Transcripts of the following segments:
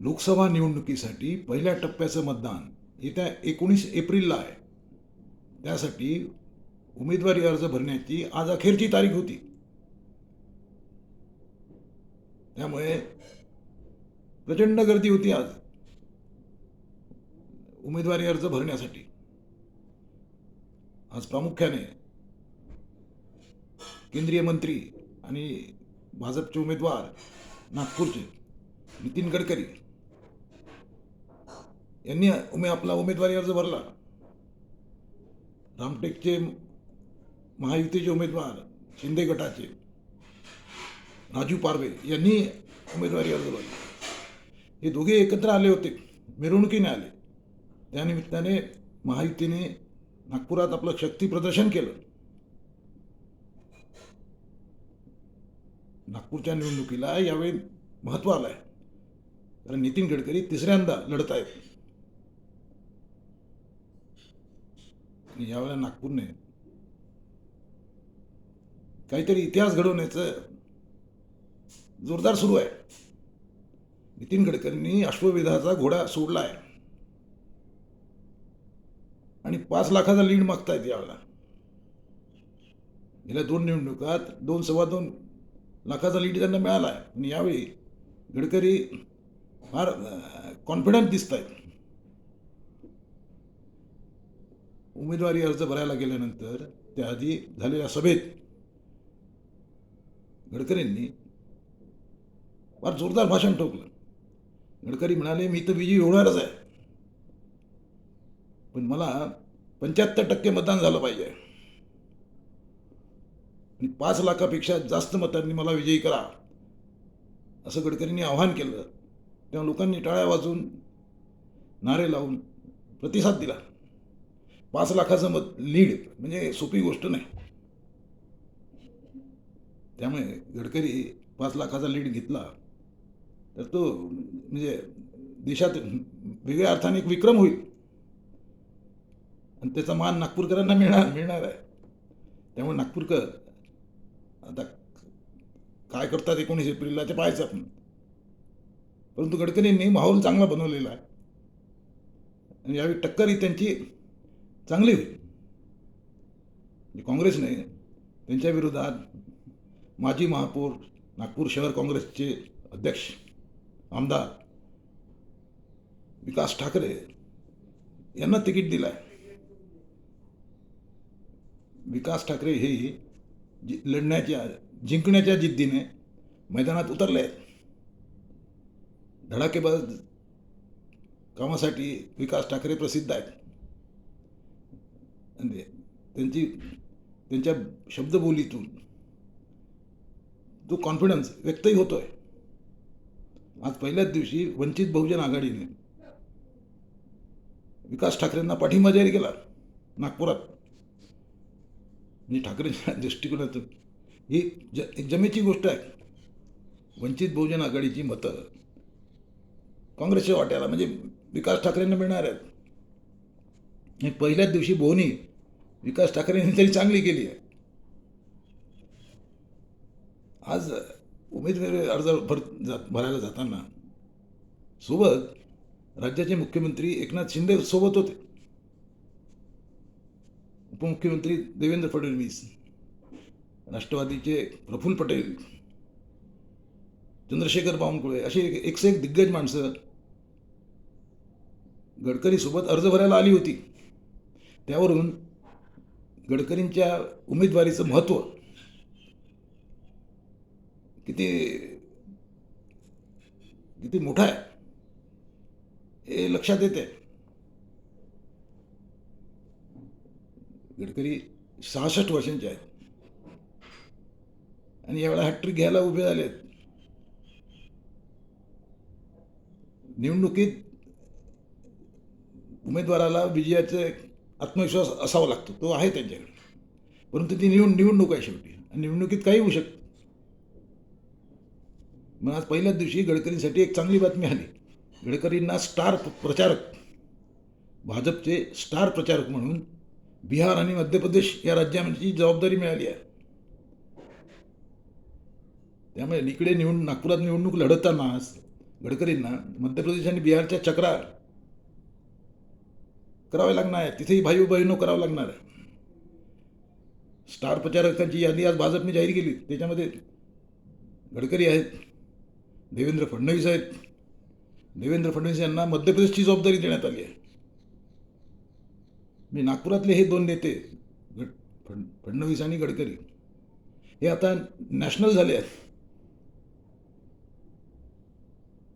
लोकसभा निवडणुकीसाठी पहिल्या टप्प्याचं मतदान येत्या एकोणीस एप्रिलला आहे. त्यासाठी उमेदवारी अर्ज भरण्याची आज अखेरची तारीख होती. त्यामुळे प्रचंड गर्दी होती आज उमेदवारी अर्ज भरण्यासाठी. आज प्रामुख्याने केंद्रीय मंत्री आणि भाजपचे उमेदवार नागपूरचे नितीन गडकरी यांनी उमे आपला उमेदवारी अर्ज भरला. रामटेकचे महायुतीचे उमेदवार शिंदे गटाचे राजू पारवे यांनी उमेदवारी अर्ज भरला. हे दोघे एकत्र आले होते मिरवणुकीने आले. त्यानिमित्ताने महायुतीने नागपुरात आपलं शक्ती प्रदर्शन केलं. नागपूरच्या निवडणुकीला यावेळी महत्त्व आलं आहे कारण नितीन गडकरी तिसऱ्यांदा लढत आहेत आणि यावेळेला नागपूरने काहीतरी इतिहास घडवण्याचं जोरदार सुरू आहे. नितीन गडकरींनी अश्वविधाचा घोडा सोडला आहे आणि पाच लाखाचा लीड मागतायत यावेळेला गेल्या दोन निवडणुकात दोन सव्वा दोन लाखाचा लीड त्यांना मिळाला आहे आणि यावेळी गडकरी फार कॉन्फिडंट दिसत आहेत उमेदवारी अर्ज भरायला गेल्यानंतर त्याआधी झालेल्या सभेत गडकरींनी फार जोरदार भाषण ठोकलं. गडकरी म्हणाले मी तर विजयी होणारच आहे. पण मला पंच्याहत्तर टक्के मतदान झालं पाहिजे. आणि पाच लाखापेक्षा जास्त मतांनी मला विजयी करा. असं गडकरींनी आव्हान केलं. तेव्हा लोकांनी टाळ्या वाजून नारे लावून प्रतिसाद दिला. पाच लाखाचं मत लीड म्हणजे सोपी गोष्ट नाही. त्यामुळे गडकरी पाच लाखाचा लीड घेतला तर तो म्हणजे देशात वेगळ्या अर्थाने एक विक्रम होईल. आणि त्याचा मान नागपूरकरांना मिळणार मिळणार आहे. त्यामुळे नागपूरकर आता काय करतात एकोणीस एप्रिलला ते पाहायचं आपण. परंतु गडकरींनी माहोल चांगला बनवलेला आहे. आणि यावेळी टक्कर ही त्यांची चांगली होईल. म्हणजे काँग्रेसने त्यांच्या विरोधात माजी महापौर नागपूर शहर काँग्रेसचे अध्यक्ष आमदार विकास ठाकरे यांना तिकीट दिलं आहे विकास ठाकरे हे जि- लढण्याच्या जिंकण्याच्या जिद्दीने मैदानात उतरले आहेत. धडाकेबाज कामासाठी विकास ठाकरे प्रसिद्ध आहेत. त्यांची त्यांच्या शब्दबोलीतून जो कॉन्फिडन्स व्यक्तही होतोय. आज पहिल्याच दिवशी वंचित बहुजन आघाडीने विकास ठाकरेंना पाठिंबा जाहीर केला नागपुरात. म्हणजे ठाकरेंच्या दृष्टिकोनातून ही ज एक जमेची गोष्ट आहे. वंचित बहुजन आघाडीची मतं काँग्रेसच्या वाट्याला म्हणजे विकास ठाकरेंना मिळणार आहेत. आणि पहिल्याच दिवशी बोहनी विकास ठाकरेंनी तरी चांगली केली आहे. आज उमेदवारी अर्ज भर जात भरायला जाताना सोबत राज्याचे मुख्यमंत्री एकनाथ शिंदे सोबत होते. उपमुख्यमंत्री देवेंद्र फडणवीस राष्ट्रवादीचे प्रफुल्ल पटेल चंद्रशेखर बावनकुळे अशी एक- एकशे एक दिग्गज माणसं गडकरीसोबत अर्ज भरायला आली होती. त्यावरून गडकरींच्या उमेदवारीचं महत्त्व. किती किती मोठं आहे हे लक्षात येते गडकरी सहासष्ट वर्षांचे आहेत. आणि यावेळा हॅट्रिक घ्यायला उभे झाले आहेत. निवडणुकीत उमेदवाराला विजयाचे आत्मविश्वास असावा लागतो. तो आहे त्यांच्याकडे. परंतु ती निवड निवडणूक आहे शेवटी. आणि निवडणुकीत काही होऊ शकतं. मग आज पहिल्याच दिवशी गडकरींसाठी एक चांगली बातमी आली. गडकरींना स्टार प्रचारक भाजपचे स्टार प्रचारक म्हणून बिहार आणि मध्य प्रदेश या राज्यांची जबाबदारी मिळाली आहे. त्यामुळे इकडे निवडून नागपुरात निवडणूक लढवताना गडकरींना मध्य प्रदेश आणि बिहारच्या चक्रा करावे लागणार आहे. तिथेही भाई बहिणो करावं लागणार आहे. स्टार प्रचारकांची यादी आज भाजपने जाहीर केली. त्याच्यामध्ये गडकरी आहेत देवेंद्र फडणवीस आहेत. देवेंद्र फडणवीस यांना मध्य प्रदेशची जबाबदारी देण्यात आली आहे. मी नागपुरातले हे दोन नेते गड फड फडणवीस आणि गडकरी हे आता नॅशनल झाले आहेत.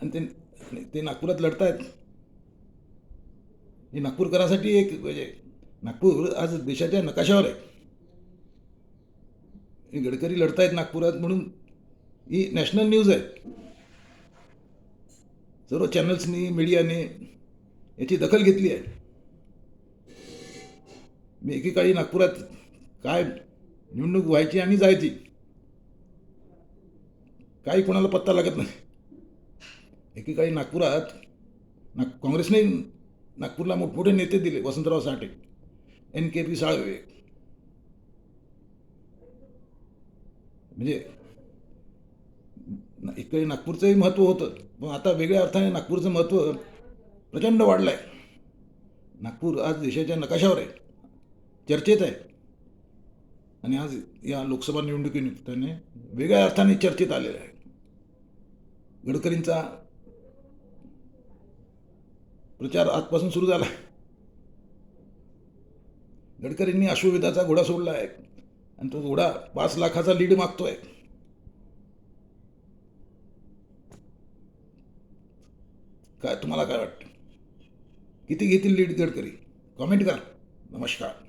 आणि ते ते नागपुरात लढत आहेत हे नागपूरकरांसाठी एक म्हणजे नागपूर आज देशाच्या नकाशावर आहे. गडकरी लढतायत नागपुरात म्हणून ही नॅशनल न्यूज आहे. सर्व चॅनल्सनी मीडियाने याची दखल घेतली आहे. मी एकेकाळी नागपुरात काय निवडणूक व्हायची आणि जायची काही कोणाला पत्ता लागत नाही. एकेकाळी नागपुरात ना काँग्रेसने नागपूरला मोठमोठे नेते दिले Vasantrao Sathe N K P Salve. म्हणजे इकडे नागपूरचंही महत्त्व होतं पण आता वेगळ्या अर्थाने नागपूरचं महत्त्व प्रचंड वाढलं आहे नागपूर आज देशाच्या नकाशावर आहे चर्चेत आहे. आणि आज या लोकसभा निवडणुकीनिमित्ताने वेगळ्या अर्थाने चर्चेत आलेलं आहे. गडकरींचा प्रचार आजपासून सुरू झाला. आहे गडकरींनी अश्वमेधाचा घोडा सोडला आहे आणि तो घोडा पाच लाखाचा लीड मागतोय. काय तुम्हाला काय वाटतं? किती घेतील लीड गडकरी? कमेंट करा. नमस्कार.